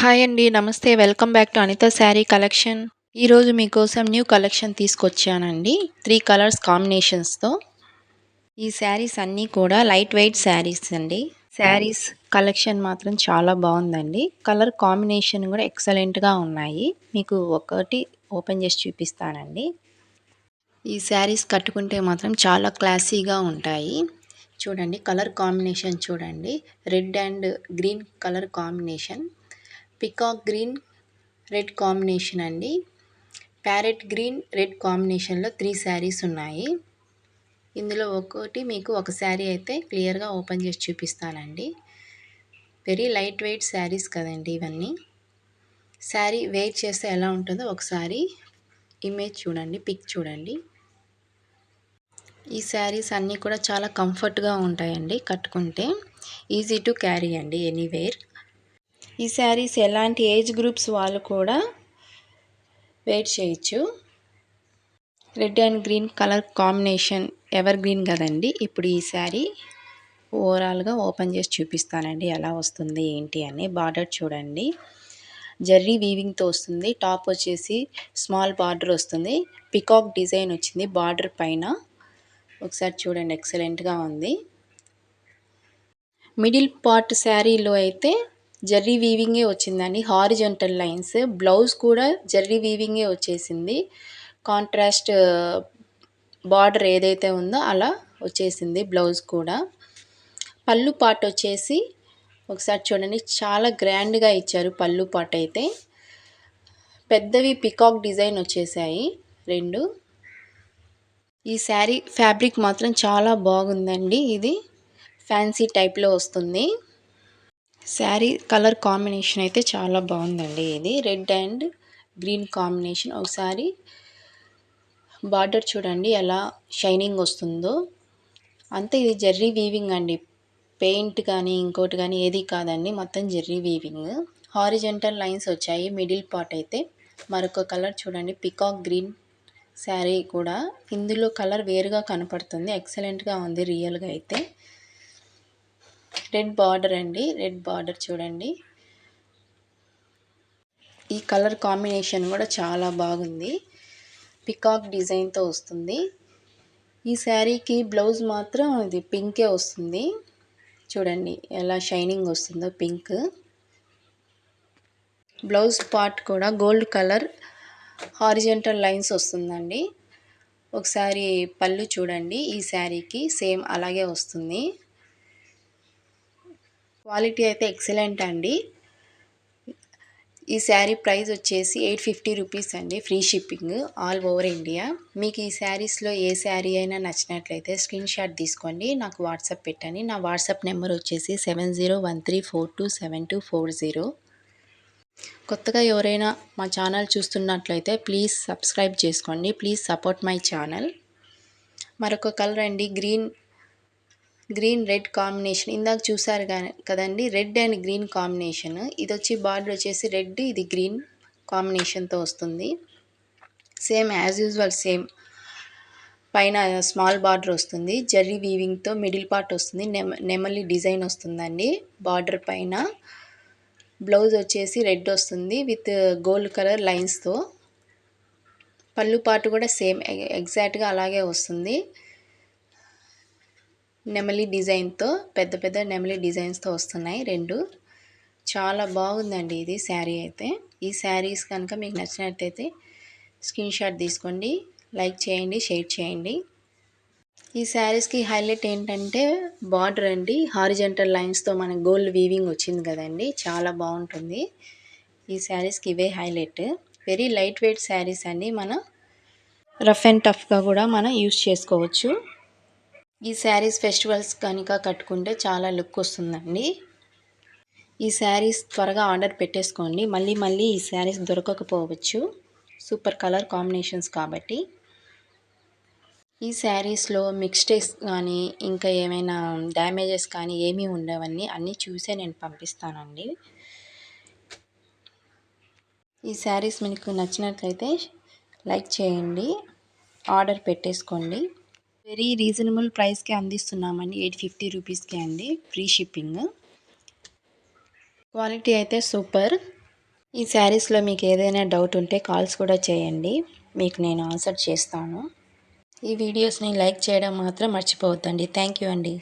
Hi అండి. నమస్తే. Welcome back to Anitha sari collection. ఈరోజు మీకోసం న్యూ కలెక్షన్ తీసుకొచ్చానండి. త్రీ కలర్స్ కాంబినేషన్స్‌తో. ఈ శారీస్ అన్నీ కూడా లైట్ వెయిట్ శారీస్ అండి. శారీస్ కలెక్షన్ మాత్రం చాలా బాగుందండి కలర్ కాంబినేషన్ కూడా ఎక్సలెంట్‌గా ఉన్నాయి. మీకు ఒకటి ఓపెన్ చేసి చూపిస్తానండి. ఈ శారీస్ కట్టుకుంటే మాత్రం చాలా క్లాసీగా ఉంటాయి. చూడండి కలర్ కాంబినేషన్ చూడండి. Red and green colour combination. Peacock green, red combination అండి. ప్యారెట్ గ్రీన్, రెడ్ కాంబినేషన్‌లో త్రీ శారీస్ ఉన్నాయి. ఇందులో ఒక్కోటి మీకు ఒక శారీ అయితే క్లియర్‌గా ఓపెన్ చేసి చూపిస్తానండి. వెరీ లైట్ వెయిట్ శారీస్ కదండి ఇవన్నీ. శారీ వెయిట్ చేస్తే ఎలా ఉంటుందో ఒకసారి ఇమేజ్ చూడండి. పిక్ చూడండి. ఈ శారీస్ అన్నీ కూడా చాలా కంఫర్ట్‌గా ఉంటాయండి కట్టుకుంటే. ఈజీ టు క్యారీ అండి ఎనీవేర్. ఈ శారీస్ ఎలాంటి ఏజ్ గ్రూప్స్ వాళ్ళు కూడా వేర్ చేయొచ్చు. Red and green colour combination evergreen కదండి ఇప్పుడు ఈ శారీ ఓవరాల్‌గా ఓపెన్ చేసి చూపిస్తానండి ఎలా వస్తుంది ఏంటి అని. బార్డర్ చూడండి. జర్రీ వీవింగ్‌తో వస్తుంది. టాప్ వచ్చేసి స్మాల్ బార్డర్ వస్తుంది. పికాక్ డిజైన్ వచ్చింది బార్డర్ పైన. ఒకసారి చూడండి ఎక్సలెంట్‌గా ఉంది. మిడిల్ పార్ట్ శారీలో అయితే జర్రీ వీవింగే వచ్చిందండి. Horizontal lines. బ్లౌజ్ కూడా జర్రీ వీవింగే వచ్చేసింది. కాంట్రాస్ట్ బార్డర్ ఏదైతే ఉందో అలా వచ్చేసింది బ్లౌజ్ కూడా. పళ్ళు పాట వచ్చేసి ఒకసారి చూడండి చాలా గ్రాండ్‌గా ఇచ్చారు పళ్ళు పాట అయితే. పెద్దవి పికాక్ డిజైన్ వచ్చేసాయి రెండు ఈ శారీ ఫ్యాబ్రిక్ మాత్రం చాలా బాగుందండి. ఇది ఫ్యాన్సీ టైప్‌లో వస్తుంది. శారీ కలర్ కాంబినేషన్ అయితే చాలా బాగుందండి ఇది. Red and green combination. ఒకసారి బార్డర్ చూడండి ఎలా షైనింగ్ వస్తుందో. అంతే ఇది జర్రీ వీవింగ్ అండి. పెయింట్ కానీ ఇంకోటి కానీ ఏది కాదండి. మొత్తం జర్రీ వీవింగ్. హారిజెంటల్ లైన్స్ వచ్చాయి మిడిల్ పార్ట్ అయితే. మరొక కలర్ చూడండి పికాక్ గ్రీన్ శారీ కూడా. ఇందులో కలర్ వేరుగా కనపడుతుంది. ఎక్సలెంట్‌గా ఉంది రియల్‌గా అయితే. రెడ్ బార్డర్ అండి. రెడ్ బార్డర్ చూడండి. ఈ కలర్ కాంబినేషన్ కూడా చాలా బాగుంది. పికాక్ డిజైన్‌తో వస్తుంది. ఈ శారీకి బ్లౌజ్ మాత్రం ఇది పింకే వస్తుంది. చూడండి ఎలా షైనింగ్ వస్తుందో పింక్. బ్లౌజ్ పార్ట్ కూడా గోల్డ్ కలర్ హారిజెంటల్ లైన్స్ వస్తుందండి. ఒకసారి పళ్ళు చూడండి ఈ శారీకి సేమ్ అలాగే వస్తుంది. క్వాలిటీ అయితే ఎక్సలెంట్ అండి. ఈ శారీ ప్రైస్ వచ్చేసి 850 రూపీస్ అండి. Free shipping all over India. మీకు ఈ శారీస్‌లో ఏ శారీ అయినా నచ్చినట్లయితే స్క్రీన్ షాట్ తీసుకోండి. నాకు వాట్సాప్ పెట్టండి. నా వాట్సాప్ నెంబర్ వచ్చేసి 7013427240. కొత్తగా ఎవరైనా మా ఛానల్ చూస్తున్నట్లయితే ప్లీజ్ సబ్స్క్రైబ్ చేసుకోండి. Please support my channel. మరొక కలర్ అండి గ్రీన్ గ్రీన్ రెడ్ కాంబినేషన్. ఇందాక చూసారు కదండి కదండీ రెడ్ అండ్ గ్రీన్ కాంబినేషన్. ఇది వచ్చి బార్డర్ వచ్చేసి రెడ్ ఇది గ్రీన్ కాంబినేషన్‌తో వస్తుంది. Same as usual same. పైన స్మాల్ బార్డర్ వస్తుంది. జర్రీ వీవింగ్‌తో మిడిల్ పార్ట్ వస్తుంది. నెమ నెమలి డిజైన్ వస్తుందండి బార్డర్ పైన. బ్లౌజ్ వచ్చేసి రెడ్ వస్తుంది విత్ గోల్డ్ కలర్ లైన్స్‌తో. పళ్ళు పార్ట్ కూడా సేమ్ ఎగ్జాక్ట్‌గా అలాగే వస్తుంది. నెమలి డిజైన్‌తో పెద్ద పెద్ద నెమలి డిజైన్స్‌తో వస్తున్నాయి రెండు చాలా బాగుందండి ఇది శారీ అయితే. ఈ శారీస్ కనుక మీకు నచ్చినట్టయితే స్క్రీన్ షాట్ తీసుకోండి. లైక్ చేయండి. షేర్ చేయండి. ఈ శారీస్‌కి హైలైట్ ఏంటంటే బార్డర్ అండి. హారిజెంటల్ లైన్స్‌తో మన గోల్డ్ వీవింగ్ వచ్చింది కదండి చాలా బాగుంటుంది. ఈ శారీస్‌కి ఇవే highlight. Very light weight saris అండి. మన రఫ్ అండ్ టఫ్‌గా కూడా మనం యూజ్ చేసుకోవచ్చు. ఈ శారీస్ ఫెస్టివల్స్ కనుక కట్టుకుంటే చాలా లుక్ వస్తుందండి. ఈ శారీస్ త్వరగా ఆర్డర్ పెట్టేసుకోండి. మళ్ళీ మళ్ళీ ఈ శారీస్ దొరకకపోవచ్చు. సూపర్ కలర్ కాంబినేషన్స్ కాబట్టి. ఈ శారీస్‌లో మిక్స్టేక్స్ కానీ ఇంకా ఏమైనా డ్యామేజెస్ కానీ ఏమీ ఉండవన్నీ అన్నీ చూసే నేను పంపిస్తానండి. ఈ శారీస్ మీకు నచ్చినట్లయితే లైక్ చేయండి. ఆర్డర్ పెట్టేసుకోండి. Very reasonable ప్రైస్‌కే అందిస్తున్నామండి. 850 రూపీస్‌కే అండి. Free shipping. క్వాలిటీ అయితే సూపర్. ఈ శారీస్లో మీకు ఏదైనా డౌట్ ఉంటే కాల్స్ కూడా చేయండి మీకు నేను ఆన్సర్ చేస్తాను ఈ వీడియోస్ని లైక్ చేయడం మాత్రం మర్చిపోవద్దండి థ్యాంక్ యూ అండి